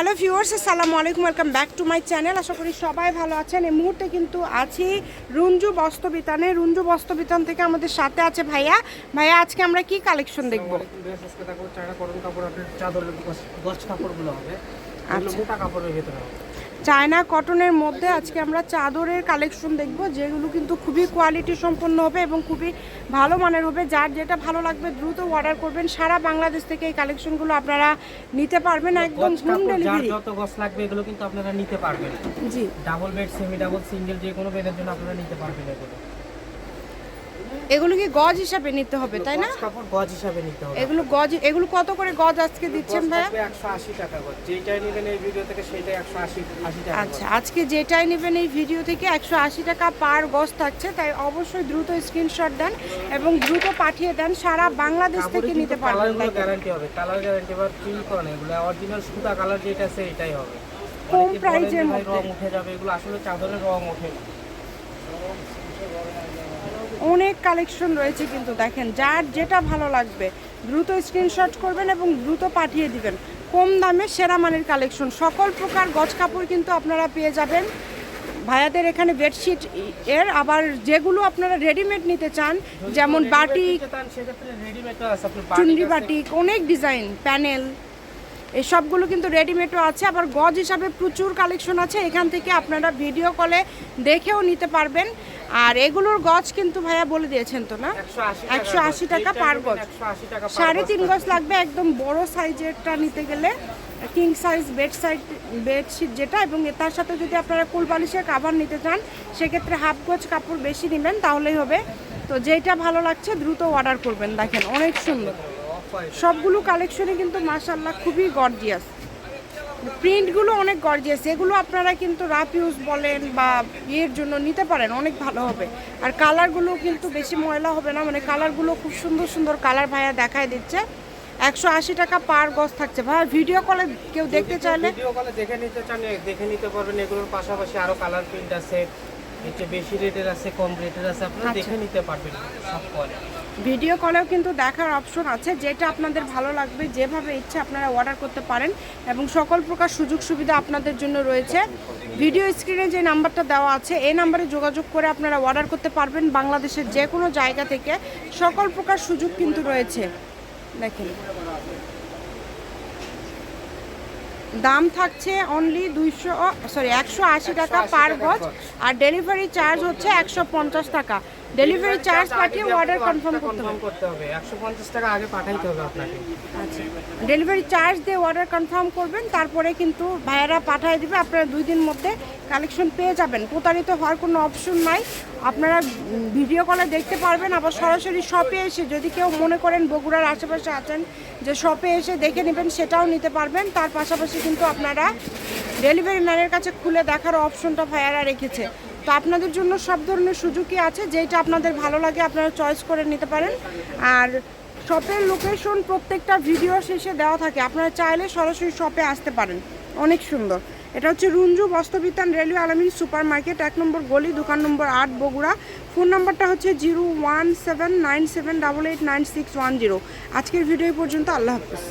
Hello viewers আসসালামু আলাইকুম welcome back to my channel. আশা করি সবাই ভালো আছেন। এই মুহূর্তে কিন্তু আছি রুঞ্জু বস্ত্রবিতানে। রুঞ্জু বস্ত্রবিতান থেকে আমাদের সাথে আছে ভাইয়া। ভাইয়া আজকে আমরা কি কালেকশন দেখব? কাপড় চাদর কাপড়গুলো হবে। আর আচ্ছা। মোটা কাপড়ের ভিতরে হবে। চায়না কটনের মধ্যে আজকে আমরা চাদরের কালেকশন দেখব যেগুলো কিন্তু খুবই কোয়ালিটি সম্পন্ন হবে এবং খুবই ভালো মানের হবে। যার যেটা ভালো লাগবে দ্রুত অর্ডার করবেন। সারা বাংলাদেশ থেকে এই কালেকশনগুলো আপনারা নিতে পারবেন। একদম হোম ডেলিভারি যত গস লাগবে এগুলো কিন্তু আপনারা নিতে পারবেন। জি। Double bed semi double single যে কোনো বেডের জন্য আপনারা নিতে পারবেন এগুলো। এগুলো কি গজ হিসাবে নিতে হবে তাই না? কাপড় গজ হিসাবে নিতে হবে। এগুলো গজ এগুলো কত করে গজ আজকে দিচ্ছেন ভাইয়া? একশো আশি টাকা গজ। যেটাই নেবেন এই ভিডিও থেকে সেটাই একশো আশি আশি টাকা আচ্ছা আজকে যেটাই নেবেন এই ভিডিও থেকে একশো আশি টাকা পার গজ থাকছে তাই অবশ্যই দ্রুত স্ক্রিনশট দেন এবং দ্রুত পাঠিয়ে দেন সারা বাংলাদেশ থেকে নিতে পারবেন। গ্যারান্টি হবে কালার গ্যারান্টি এবার প্রিন্ট করা না এগুলো অরিজিনাল সুতা কালার যেটা আছে এটাই হবে। কম প্রাইজের মধ্যে। রং উঠে যাবে এগুলো আসলে চাদরের রং ওঠে না। অনেক কালেকশন রয়েছে কিন্তু দেখেন যার যেটা ভালো লাগবে দ্রুত স্ক্রিনশট করবেন এবং দ্রুত পাঠিয়ে দিবেন। কম দামে সেরা মানের কালেকশন সকল প্রকার গজ কাপড় কিন্তু আপনারা পেয়ে যাবেন। ভাইয়াদের এখানে বেডশিট এর আবার যেগুলো আপনারা রেডিমেড নিতে চান যেমন বাটিক আপনার চুনরি বাটিক অনেক ডিজাইন প্যানেল এই সবগুলো কিন্তু রেডিমেডও আছে। আবার গজ হিসাবে প্রচুর কালেকশন আছে এখান থেকে আপনারা ভিডিও কলে দেখেও নিতে পারবেন। আর এগুলোর গজ কিন্তু ভাইয়া বলে দিয়েছেন তো না? একশো আশি টাকা পার গজ 180 টাকা পার সাড়ে তিন গজ লাগবে একদম বড় সাইজেরটা নিতে গেলে king size bed side bedsheet যেটা এবং তার সাথে যদি আপনারা কুল বালিশের কাভার নিতে চান সেক্ষেত্রে হাফ গজ কাপড় বেশি নেবেন তাহলেই হবে। তো যেটা ভালো লাগছে দ্রুত অর্ডার করবেন দেখেন অনেক সুন্দর। সবগুলো কালেকশনই কিন্তু মাশাল্লাহ খুবই গর্জিয়াস প্রিন্টগুলো অনেক গর্জিয়াস এগুলো আপনারা কিন্তু রাফ ইউজ বলেন বা ইয়ের জন্য নিতে পারেন অনেক ভালো হবে। আর কালারগুলো কিন্তু বেশি ময়লা হবে না মানে কালারগুলো খুব সুন্দর সুন্দর কালার ভাইয়া দেখায় দিচ্ছে। একশো আশি টাকা পার গজ থাকছে। ভাই ভিডিও কলে কেউ দেখতে চাইলে ভিডিও কলে দেখে নিতে চান দেখে নিতে পারবেন। এগুলোর পাশাপাশি আরও কালার প্রিন্ট আছে। বেশি রেটের আছে কম রেটের আছে। আপনারা আচ্ছা। দেখে নিতে পারবেন সব কলে ভিডিও কলেও কিন্তু দেখার অপশন আছে যেটা আপনাদের ভালো লাগবে যেভাবে ইচ্ছে আপনারা অর্ডার করতে পারেন এবং সকল প্রকার সুযোগ সুবিধা আপনাদের জন্য রয়েছে। ভিডিও স্ক্রিনে যে নাম্বারটা দেওয়া আছে এই নাম্বারে যোগাযোগ করে আপনারা অর্ডার করতে পারবেন বাংলাদেশের যে কোনো জায়গা থেকে। সকল প্রকার সুযোগ কিন্তু রয়েছে। দেখেন। দাম থাকছে অনলি দুইশো সরি একশো আশি টাকা পার গজ আর ডেলিভারি চার্জ হচ্ছে একশো পঞ্চাশ টাকা। ডেলিভারি চার্জ পাঠিয়ে অর্ডার কনফার্ম করতে হবে। করতে হবে। 150 টাকা আগে পাঠাইতে হবে আপনাকে। আচ্ছা। ডেলিভারি চার্জ দিয়ে অর্ডার কনফার্ম করবেন তারপরে কিন্তু ভাইয়ারা পাঠিয়ে দিবে আপনারা দুই দিন মধ্যে কালেকশন পেয়ে যাবেন। প্রতারিত হওয়ার কোনো অপশন নাই। আপনারা ভিডিও কলে দেখতে পারবেন আবার সরাসরি শপে এসে যদি কেউ মনে করেন বগুড়ার আশেপাশে আছেন যে শপে এসে দেখে নেবেন সেটাও নিতে পারবেন। তার পাশাপাশি কিন্তু আপনারা ডেলিভারি ম্যানের কাছে খুলে দেখার অপশনটা ভাইয়ারা রেখেছে। তো আপনাদের জন্য সব ধরনের সুযোগই আছে যেটা আপনাদের ভালো লাগে আপনারা চয়েস করে নিতে পারেন। আর শপের লোকেশন প্রত্যেকটা ভিডিও শেষে দেওয়া থাকে, আপনারা চাইলে সরাসরি শপে আসতে পারেন। অনেক সুন্দর। এটা হচ্ছে Runju বস্ত্রবিতান railway Alamin super market এক নম্বর গলি, দোকান নম্বর আট, বগুড়া। ফোন নাম্বারটা হচ্ছে zero one seven nine seven double eight nine six one zero. আজকের ভিডিও পর্যন্ত, আল্লাহ হাফিজ।